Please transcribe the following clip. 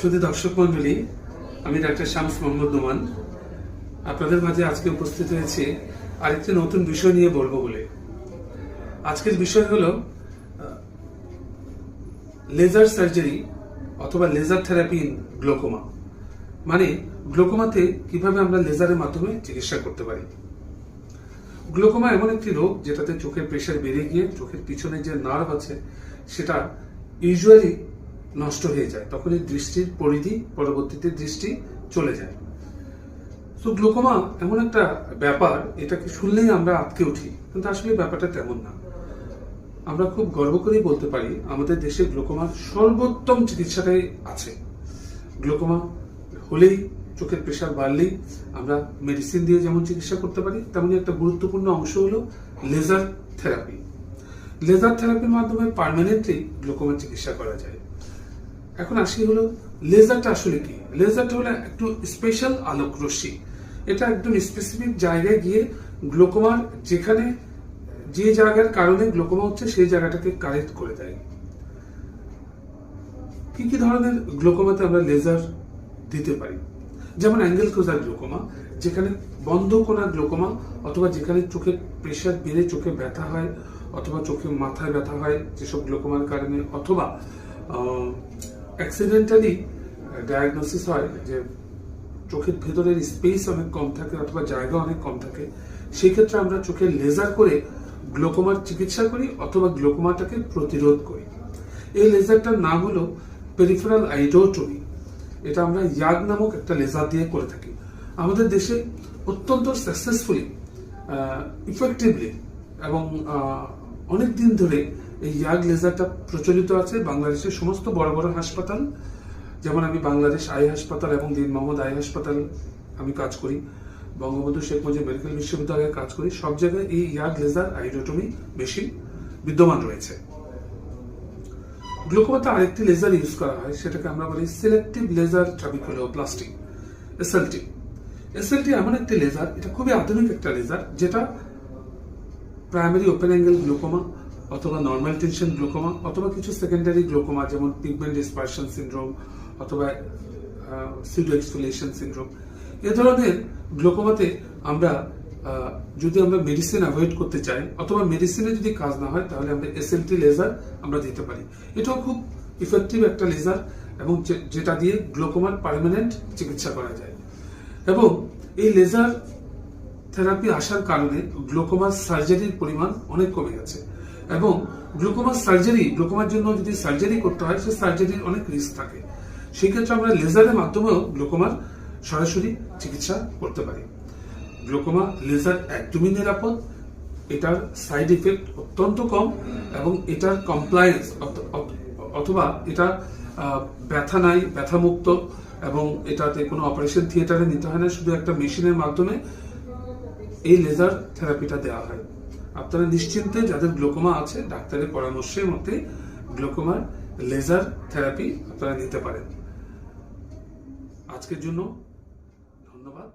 শুধু দর্শক মন্ডলী আমি ডাক্তার শামস মোহাম্মদ নোমান। আপনাদের মাঝে আজকে উপস্থিত হয়েছে আরেকটি নতুন বিষয় নিয়ে বলব বলে। আজকের বিষয় হলো লেজার সার্জারি অথবা লেজার থেরাপি ইন গ্লোকোমা মানে গ্লোকোমাতে কীভাবে আমরা লেজারের মাধ্যমে চিকিৎসা করতে পারি। গ্লোকোমা এমন একটি রোগ যেটাতে চোখের প্রেশার বেড়ে গিয়ে চোখের পিছনে যে নার্ভ আছে, সেটা ইউজুয়ালি নষ্ট হয়ে যায়। তখন এই দৃষ্টির পরিধি, পরবর্তীতে দৃষ্টি চলে যায়। তো গ্লোকোমা এমন একটা ব্যাপার, এটাকে শুনলেই আমরা আটকে উঠি। কিন্তু আসলে ব্যাপারটা তেমন না। আমরা খুব গর্ব করেই বলতে পারি, আমাদের দেশে গ্লোকোমার সর্বোত্তম চিকিৎসাটাই আছে। গ্লোকোমা হলেই চোখের প্রেশার বাড়লেই আমরা মেডিসিন দিয়ে যেমন চিকিৎসা করতে পারি তেমনি একটা গুরুত্বপূর্ণ অংশ হলো লেজার থেরাপি। লেজার থেরাপির মাধ্যমে পার্মানেন্টলি গ্লোকোমার চিকিৎসা করা যায়। এখন আসি হলো লেজারটা আসলে কি? লেজারটা হলো একটু স্পেশাল আলোক রশ্মি। এটা একদম স্পেসিফিক জায়গায় গিয়ে গ্লোকোমার যেখানে যে জায়গার কারণে গ্লোকোমা হচ্ছে, সেই জায়গাটাকে কারেক্ট করে দেয়। কি কি ধরনের গ্লোকোমাতে আমরা লেজার দিতে পারি? যেমন অ্যাঙ্গেল ক্লোজার গ্লোকোমা যেখানে বন্ধ কোনা গ্লোকোমা অথবা যেখানে চোখের প্রেশার বেড়ে চোখে ব্যথা হয়, অথবা চোখে মাথায় ব্যথা হয়, যেসব গ্লোকোমার কারণে, অথবা অ্যাক্সিডেন্টালি ডায়াগনোসিস হয় যে চোখের ভেতরের স্পেস অনেক কম থাকে অথবা জায়গা অনেক কম থাকে, সেই ক্ষেত্রে আমরা চোখে লেজার করে গ্লোকোমার চিকিৎসা করি অথবা গ্লোকোমাটাকে প্রতিরোধ করি। এই লেজারটার নাম হলো পেরিফেরাল আইডোটমি এটা আমরা ইয়াগ নামক একটা লেজার দিয়ে করে থাকি। আমাদের দেশে অত্যন্ত সাকসেসফুলি ইফেক্টিভলি এবং অনেক দিন ধরে এই ইয়াগ লেজারটা প্রচলিত আছে বাংলাদেশের সমস্ত বড় বড় হাসপাতাল। যেমন আমি বাংলাদেশ আই হাসপাতাল এবং দিন মোহাম্মদ আই হাসপাতাল আমি কাজ করি। বঙ্গবন্ধু শেখ মুজিব মেডিকেল বিশ্ববিদ্যালয়ে কাজ করি। সব জায়গায় এই ইয়াগ লেজার আইডোটমি মেশিন বিদ্যমান রয়েছে। গ্লুকোমাতে আরেকটি লেজার ইউজ করা হয়, সেটাকে আমরা বলি selective laser trabeculoplasty, SLT. SLT এমন একটি লেজার, এটা খুবই আধুনিক একটা লেজার, যেটা প্রাইমারি ওপেন অ্যাঙ্গেল গ্লুকোমা অথবা নর্মাল টেনশন গ্লুকোমা অথবা কিছু সেকেন্ডারি গ্লোকোমা যেমন পিগমেন্ট ডিসপারশন সিনড্রোম অথবা সিডো এক্সফোলিয়েশন সিনড্রোম এ ধরনের গ্লোকোমাতে আমরা যদি আমরা মেডিসিন অ্যাভয়েড করতে চাই, অথবা মেডিসিনে যদি কাজ না হয়, তাহলে আমরা এসএলটি লেজার আমরা দিতে পারি। এটাও খুব ইফেক্টিভ একটা লেজার এবং যেটা দিয়ে গ্লোকোমার পার্মানেন্ট চিকিৎসা করা যায়। এবং এই লেজার থেরাপি আসার কারণে গ্লোকোমার সার্জারির পরিমাণ অনেক কমে গেছে। এবং গ্লুকোমার সার্জারি গ্লুকোমার জন্য যদি সার্জারি করতে হয় সে সার্জারির অনেক রিস্ক থাকে। সেই ক্ষেত্রে আমরা লেজারের মাধ্যমেও গ্লুকোমার সরাসরি চিকিৎসা করতে পারি। গ্লুকোমা লেজার একদমই নিরাপদ, এটার সাইড ইফেক্ট অত্যন্ত কম এবং এটার কমপ্লায়েন্স অথবা এটা ব্যথা নাই, ব্যথামুক্ত এবং এটাতে কোনো অপারেশন থিয়েটারে নিতে হয় না, শুধু একটা মেশিনের মাধ্যমে এই লেজার থেরাপিটা দেওয়া হয়। আপনারা নিশ্চিন্তে যাদের গ্লোকোমা আছে, ডাক্তারের পরামর্শের মধ্যে গ্লোকোমার লেজার থেরাপি আপনারা নিতে পারেন। আজকের জন্য ধন্যবাদ।